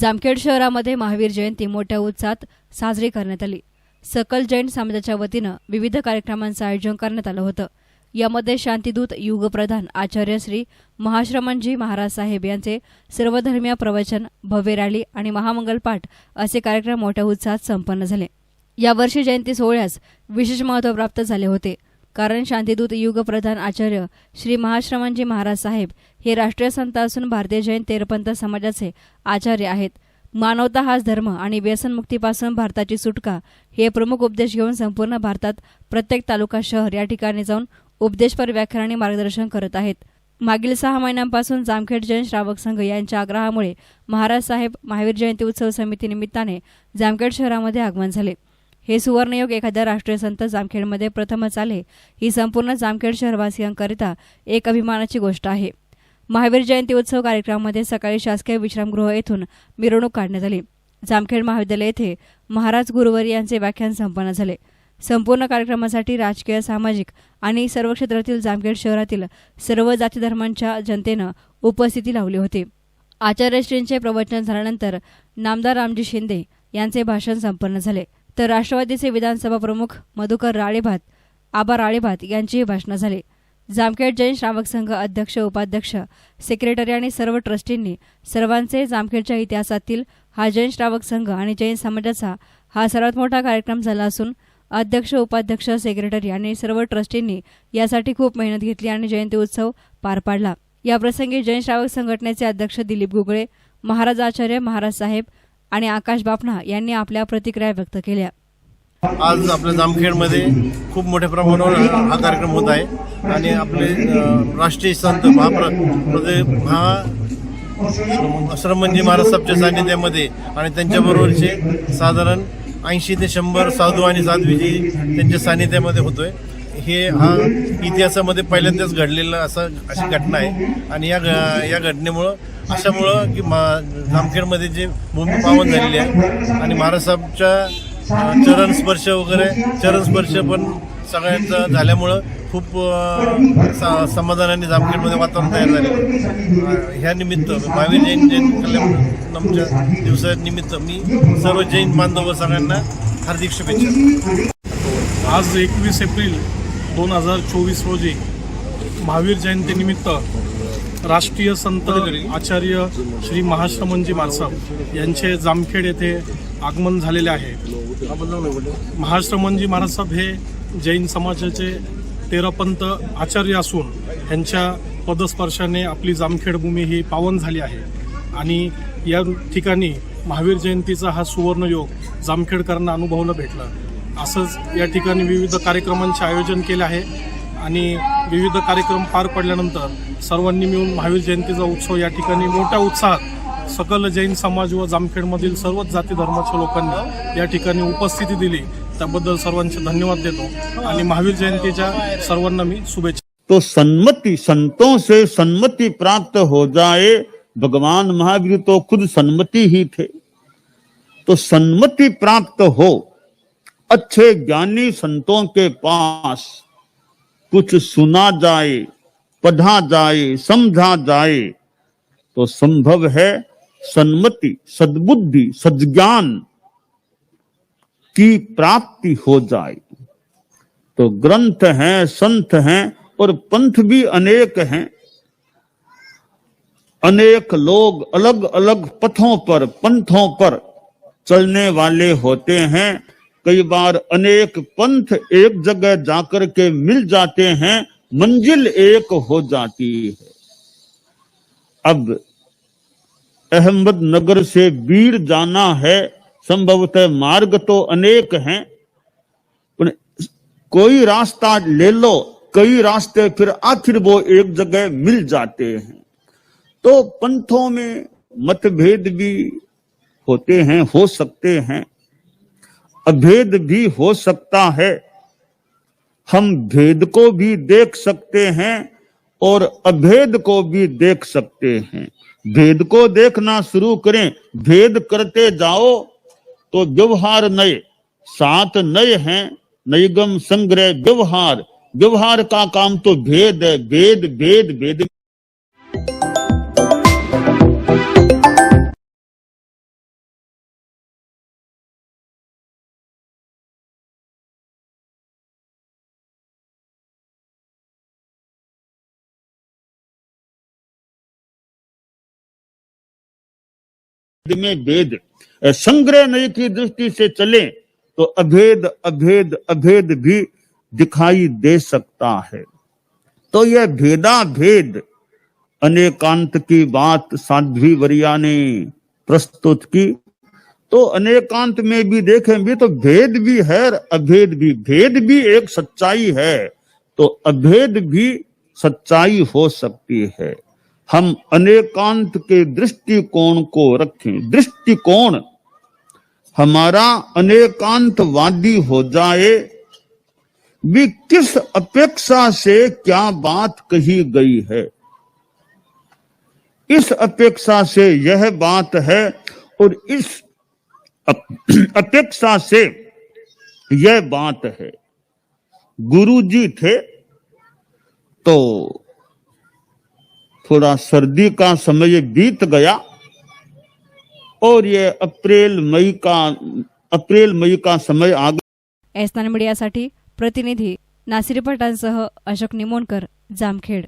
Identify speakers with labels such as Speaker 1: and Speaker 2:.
Speaker 1: जामखेड शहरामध्ये महावीर जयंती मोठ्या उत्साहात साजरी करण्यात आली. सकल जैन समाजाच्या वतीनं विविध कार्यक्रमांचं आयोजन करण्यात आलं होतं. यामध्ये शांतीदूत युगप्रधान आचार्य श्री महाश्रमणजी महाराज साहेब यांचे सर्वधर्मीय प्रवचन भव्य रॅली आणि महामंगल पाठ असे कार्यक्रम मोठ्या उत्साहात संपन्न झाले. यावर्षी जयंती सोहळ्यास विशेष महत्त्व प्राप्त झाले होते. कारण शांतिदूत युगप्रधान आचार्य श्री महाश्रमणजी महाराज साहेब हे राष्ट्रीय संत असून भारतीय जैन तेरपंथ समाजाचे आचार्य आहेत. मानवता हाच धर्म आणि व्यसनमुक्तीपासून भारताची सुटका हे प्रमुख उपदेश घेऊन संपूर्ण भारतात प्रत्येक तालुका शहर या ठिकाणी जाऊन उपदेशपर व्याख्यान आणि मार्गदर्शन करत आहेत. मागील सहा महिन्यांपासून जामखेड जैन श्रावक संघ यांच्या आग्रहामुळे महाराज साहेब महावीर जयंती उत्सव समिती निमित्ताने जामखेड शहरामध्ये आगमन झाले. हे सुवर्णयोग एखाद्या राष्ट्रीय संत जामखेडमध्ये प्रथमच आले ही संपूर्ण जामखेड शहरवासियांकरिता एक अभिमानाची गोष्ट आहे. महावीर जयंती उत्सव कार्यक्रमामध्ये सकाळी शासकीय विश्रामगृह येथून मिरवणूक काढण्यात आली. जामखेड महाविद्यालय येथे महाराज गुरुवारी यांचे व्याख्यान संपन्न झाले. संपूर्ण कार्यक्रमासाठी राजकीय सामाजिक आणि सर्व क्षेत्रातील जामखेड शहरातील सर्व जाती धर्मांच्या जनतेनं उपस्थिती लावली होती. आचार्यश्रींचे प्रवचन झाल्यानंतर नामदार रामजी शिंदे यांचे भाषण संपन्न झाले. तर राष्ट्रवादीचे विधानसभा प्रमुख मधुकर राळेभात आबा राळेभात यांचीही भाषणं झाली. जामखेड जैन श्रावक संघ अध्यक्ष उपाध्यक्ष सेक्रेटरी आणि सर्व ट्रस्टींनी सर्वांचे जामखेडच्या इतिहासातील हा जैन श्रावक संघ आणि जैन समाजाचा हा सर्वात मोठा कार्यक्रम झाला असून अध्यक्ष उपाध्यक्ष सेक्रेटरी आणि सर्व ट्रस्टींनी यासाठी खूप मेहनत घेतली आणि जयंती उत्सव पार पाडला. याप्रसंगी जैन श्रावक संघटनेचे अध्यक्ष दिलीप गुगळे महाराज आचार्य महाराज साहेब आणि आकाश बापणा यांनी आपल्या प्रतिक्रिया व्यक्त केल्या.
Speaker 2: आज आपल्या जामखेडमध्ये खूप मोठ्या प्रमाणावर हा कार्यक्रम होत आहे. आणि आपले राष्ट्रीय संत महाप्र म्हणजे महा श्रमणजी महाराज साहेबच्या सान्निध्यामध्ये आणि त्यांच्याबरोबरचे साधारण ऐंशी ते शंभर साधू आणि साध्वीजी त्यांच्या सान्निध्यामध्ये होतोय. हे हा इतिहासामध्ये पहिल्यांदाच घडलेलं असं अशी घटना आहे. आणि या घ- या घटनेमुळं अशामुळं की मा जामखेडमध्ये जे भूमी पावन झालेली आहे आणि महाराष्ट्राच्या चरणस्पर्श वगैरे चरणस्पर्श पण सगळ्यांचं झाल्यामुळं खूप सा- समाधानाने जामखेडमध्ये वातावरण तयार झाले ह्या निमित्त महावीर जैन जैन कल्याणच्या दिवसानिमित्त मी सर्व जैन बांधव सगळ्यांना हार्दिक शुभेच्छा
Speaker 3: आज एकवीस एप्रिल दोन हजार चोवीस रोजी महावीर जयंतीनिमित्त राष्ट्रीय संत आचार्य श्री महाश्रमणजी मारसाब यांचे जामखेड येथे आगमन झालेले आहे. महाश्रमणजी महाराज साहेब हे जैन समाजाचे तेरापंत आचार्य असून यांच्या पदस्पर्शाने आपली जामखेड भूमी ही पावन झाली आहे. आणि या ठिकाणी महावीर जयंतीचा हा सुवर्णयोग जामखेडकरांना अनुभवलं भेटलं. असंच या ठिकाणी विविध कार्यक्रमांचे आयोजन केले आहे. आणि विविध कार्यक्रम पार पडल्यानंतर सर्वांनी मिळून महावीर जयंतीचा उत्सव या ठिकाणी मोठ्या उत्साहात सकल जैन समाज व जामखेडमधील सर्वच जाती धर्माच्या लोकांनी या ठिकाणी उपस्थिती दिली. त्याबद्दल सर्वांचे धन्यवाद देतो आणि महावीर जयंतीच्या सर्वांना मी शुभेच्छा
Speaker 4: तो सन्मति संतों से सन्मति प्राप्त हो जाए. भगवान महावीर तो खुद सन्मति ही थे. तो सन्मति प्राप्त हो. अच्छे ज्ञानी संतों के पास. कुछ सुना जाए, पढ़ा जाए, समझा जाए तो संभव है सन्मति, सद्बुद्धि सद्ज्ञान की प्राप्ति हो जाए। तो ग्रंथ हैं, संत हैं, और पंथ भी अनेक हैं। अनेक लोग अलग अलग पथों पर, पंथों पर चलने वाले होते हैं। कई बार अनेक पंथ एक जगह जाकर के मिल जाते हैं, मंजिल एक हो जाती है। अब अहमदनगर से बीर जाना है, संभवतः मार्ग तो अनेक हैं कोई रास्ता ले लो, कई रास्ते फिर आखिर वो एक जगह मिल जाते हैं। तो पंथों में मतभेद भी होते हैं, हो सकते हैं अभेद भी हो सकता है। हम भेद को भी देख सकते हैं और अभेद को भी देख सकते हैं। भेद को देखना शुरू करें। भेद करते जाओ तो व्यवहार नए, सात नए हैं। नैगम संग्रह व्यवहार। व्यवहार का काम तो भेद है। भेद भेद भेद। में भेद संग्रह नय की दृष्टि से चले तो अभेद अभेद अभेद भी दिखाई दे सकता है। तो यह भेदा भेद अनेकांत की बात साध्वी वरिया ने प्रस्तुत की। तो अनेकांत में भी देखें भी तो भेद भी है अभेद भी। भेद भी एक सच्चाई है तो अभेद भी सच्चाई हो सकती है। हम अनेकांत के दृष्टिकोण को रखें। दृष्टिकोण हमारा अनेकांतवादी हो जाए। भी किस अपेक्षा से क्या बात कही गई है? इस अपेक्षा से यह बात है और इस अपेक्षा से यह बात है। गुरु जी थे तो थोड़ा सर्दी का समय बीत गया और ये अप्रैल, मई का, अप्रैल, मई का समय आ गया।
Speaker 1: एसनान मीडिया प्रतिनिधि नासिर पटांसह अशोक निमोणकर, जामखेड.